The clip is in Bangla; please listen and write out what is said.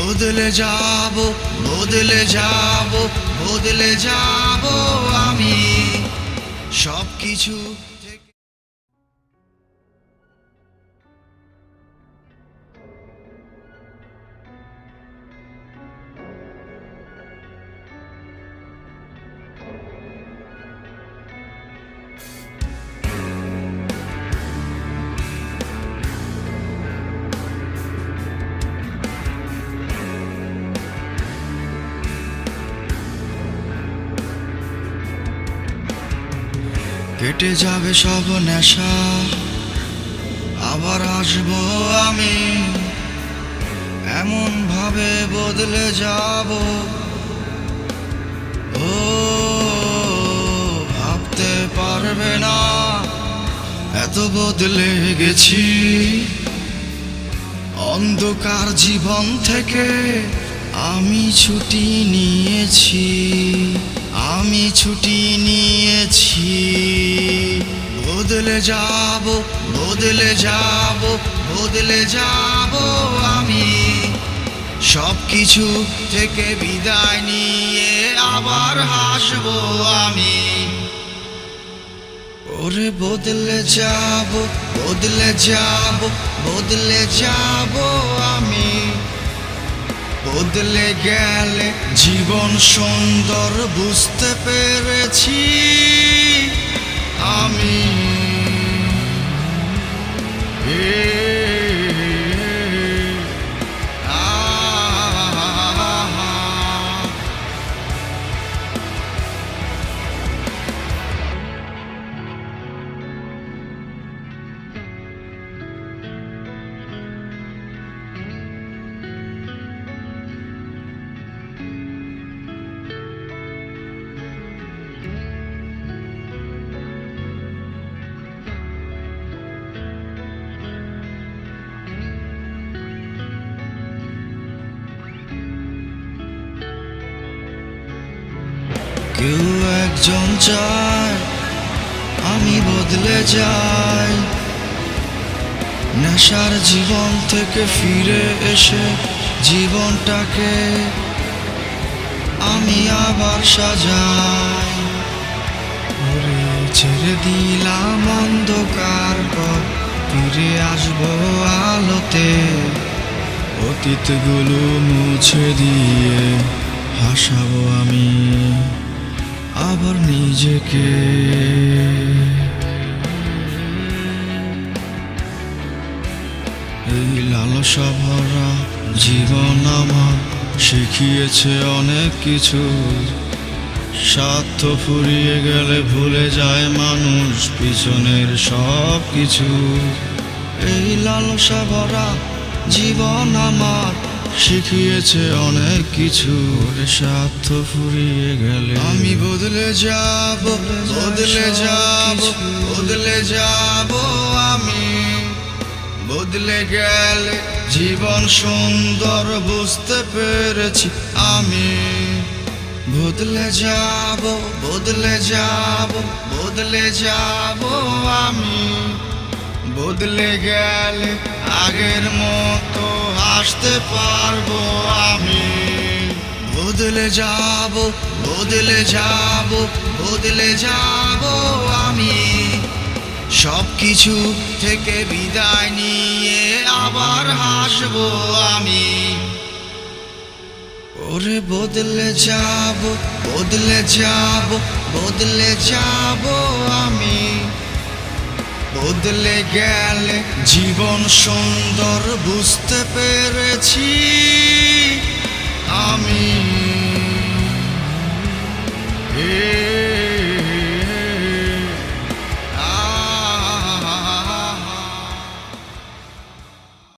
বদলে যাব বদলে যাব বদলে যাব আমি। সব কিছু কেটে যাবে সব নেশা। আবার আসব আমি। এমন ভাবে বদলে যাব। ও, ভাবতে পারবে না এত বদলে গেছি। অন্ধকার জীবন থেকে আমি ছুটি নিয়েছি। আমি ছুটি নিয়েছি। বদলে যাব বদলে যাব বদলে যাব আমি। সব কিছু থেকে বিদায় নিয়ে আবার হাসব আমি। ওরে বদলে যাব বদলে যাব বদলে যাব আমি। বদলে গেলে জীবন সুন্দর বুঝতে পেরেছি আমি। Yeah. কেউ একজন চায়, আমি বদলে যাই। নেশার জীবন থেকে ফিরে এসে জীবনটাকে আমি আবার সাজাই। ওরে ছেড়ে দিলাম অন্ধকার পর ফিরে আসব আলোতে। অতীতগুলো মুছে দিয়ে হাসাবো আমি। আবার নিজেকে। এই লালসা ভরা জীবন আমার শিখিয়েছে অনেক কিছু। স্বার্থ ফুরিয়ে গেলে ভুলে যায় মানুষ পিছনের সব কিছু এই লালসা ভরা জীবন আমার শিখিয়েছে অনেক কিছু। স্বার্থ ফুরিয়ে গেলে। আমি বদলে যাব বদলে যাব বদলে যাব আমি। বদলে গেলে জীবন সুন্দর বুঝতে পেরেছি আমি। বদলে যাব বদলে যাব বদলে যাব আমি। বদলে গেলে আগের মতো আসতে পারব আমি। বদলে যাব বদলে যাব বদলে যাব আমি। সব কিছু থেকে বিদায় নিয়ে আবার হাসবো আমি। ওরে বদলে যাব বদলে যাব বদলে যাব আমি। বদলে গেল জীবন সুন্দর বুঝতে পেরেছি আমি Yeah.